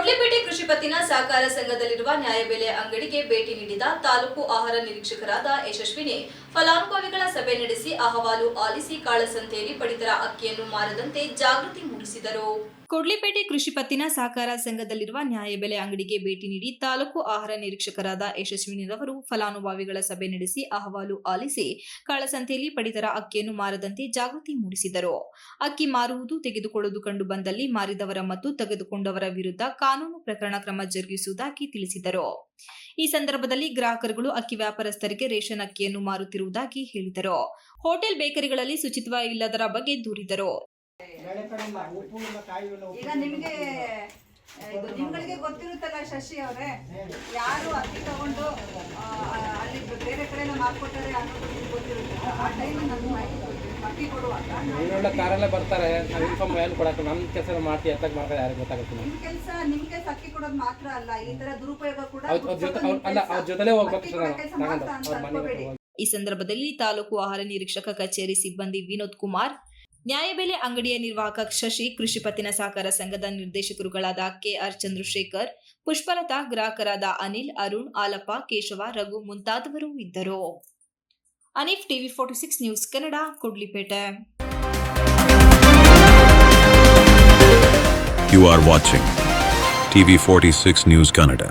ಕೊಡ್ಲಿಪೇಟೆ ಕೃಷಿ ಪತ್ತಿನ ಸಹಕಾರ ಸಂಘದಲ್ಲಿರುವ ನ್ಯಾಯಬೆಲೆ ಅಂಗಡಿಗೆ ಭೇಟಿ ನೀಡಿದ ತಾಲೂಕು ಆಹಾರ ನಿರೀಕ್ಷಕರಾದ ಯಶಸ್ವಿನಿ, ಫಲಾನುಭವಿಗಳ ಸಭೆ ನಡೆಸಿ ಅಹವಾಲು ಆಲಿಸಿ ಕಾಳಸಂತೆಯಲ್ಲಿ ಪಡಿತರ ಅಕ್ಕಿಯನ್ನು ಮಾರದಂತೆ ಜಾಗೃತಿ ಮೂಡಿಸಿದರು. ಕೊಡ್ಲಿಪೇಟೆ ಕೃಷಿ ಪತ್ತಿನ ಸಹಕಾರ ಸಂಘದಲ್ಲಿರುವ ನ್ಯಾಯಬೆಲೆ ಅಂಗಡಿಗೆ ಭೇಟಿ ನೀಡಿ ತಾಲೂಕು ಆಹಾರ ನಿರೀಕ್ಷಕರಾದ ಯಶಸ್ವಿನಿರವರು ಫಲಾನುಭವಿಗಳ ಸಭೆ ನಡೆಸಿ ಅಹವಾಲು ಆಲಿಸಿ ಕಾಳಸಂತೆಯಲ್ಲಿ ಪಡಿತರ ಅಕ್ಕಿಯನ್ನು ಮಾರದಂತೆ ಜಾಗೃತಿ ಮೂಡಿಸಿದರು. ಅಕ್ಕಿ ಮಾರುವುದು ತೆಗೆದುಕೊಳ್ಳುವುದು ಕಂಡು ಬಂದಲ್ಲಿ ಮಾರಿದವರ ಮತ್ತು ತೆಗೆದುಕೊಂಡವರ ವಿರುದ್ಧ ಕಾನೂನು ಪ್ರಕರಣ ಕ್ರಮ ಜರುಗಿಸುವುದಾಗಿ ತಿಳಿಸಿದರು. ಈ ಸಂದರ್ಭದಲ್ಲಿ ಗ್ರಾಹಕರುಗಳು ಅಕ್ಕಿ ವ್ಯಾಪಾರಸ್ಥರಿಗೆ ರೇಷನ್ ಅಕ್ಕಿಯನ್ನು ಮಾರುತ್ತಿರುವುದಾಗಿ ಹೇಳಿದರು. ಹೋಟೆಲ್ ಬೇಕರಿಗಳಲ್ಲಿ ಶುಚಿತ್ವ ಇಲ್ಲದರ ಬಗ್ಗೆ ದೂರಿದರು. ಈಗ ನಿಮಗೆ ಇದು ನಿಮ್ಗಳಿಗೆ ಗೊತ್ತಿರುತ್ತಲ್ಲ ಶಶಿ ಅವರೇ ಯಾರು ಅಕ್ಕಿ ತಗೊಂಡು ಅಲ್ಲಿ ಬೇರೆ ಕಡೆ ಮಾಡ್ಕೊಟ್ಟರೆ ಅನ್ನೋದು ನಿಮ್ಗೆ ಗೊತ್ತಿರುತ್ತೆ ಆ ಟೈಮ್ ಮಾಹಿತಿ ಅಕ್ಕಿ ಕೊಡುವಾಗ? ಒಳ್ಳೊಳ್ಳೆ ಕಾರಲ್ಲೇ ಬರ್ತಾರೆ ನಾವು ಇನ್ಫಾರ್ಮ್ ಏನು ಕೊಡಕ್ಕೆ ನಮ್ಮ ಕೆಲಸ ಮಾಡ್ತೀವಿ ಎತ್ತಾಗ ಮಾಡ್ತಾರೆ ಯಾರಿಗೆ ಗೊತ್ತಾಗುತ್ತೆ ನಿಮ್ ಕೆಲಸ ನಿಮಗೆ ಸಕ್ಕಿ ಅಕ್ಕಿ ಕೊಡೋದು ಮಾತ್ರ ಅಲ್ಲ ಈ ತರ ದುರುಪಯೋಗ ಕೂಡ ಅವ್ರ ಅವ್ರ ಜೊತೆ ಅಲ್ಲ ಅವ್ರ ಜೊತೆಲೇ ಹೋಗ್ಬೇಕು ಸರ್ ನಾನು ಈ ಸಂದರ್ಭದಲ್ಲಿ ತಾಲೂಕು ಆಹಾರ ನಿರೀಕ್ಷಕ ಕಚೇರಿ ಸಿಬ್ಬಂದಿ ವಿನೋದ್ ಕುಮಾರ್ ನ್ಯಾಯಬೆಲೆ ಅಂಗಡಿಯ ನಿರ್ವಾಹಕ ಶಶಿ ಕೃಷಿ ಪತ್ತಿನ ಸಹಕಾರ ಸಂಘದ ನಿರ್ದೇಶಕರುಗಳಾದ ಕೆಆರ್ ಚಂದ್ರಶೇಖರ್, ಪುಷ್ಪಲತಾ ಗ್ರಾಹಕರಾದ ಅನಿಲ್, ಅರುಣ್, ಆಲಪ್ಪ, ಕೇಶವ, ರಘು ಮುಂತಾದವರು ಇದ್ದರು ಅನಿಫ್ TV forty six news Kannada, Kodlipete You are watching TV46 News Kannada.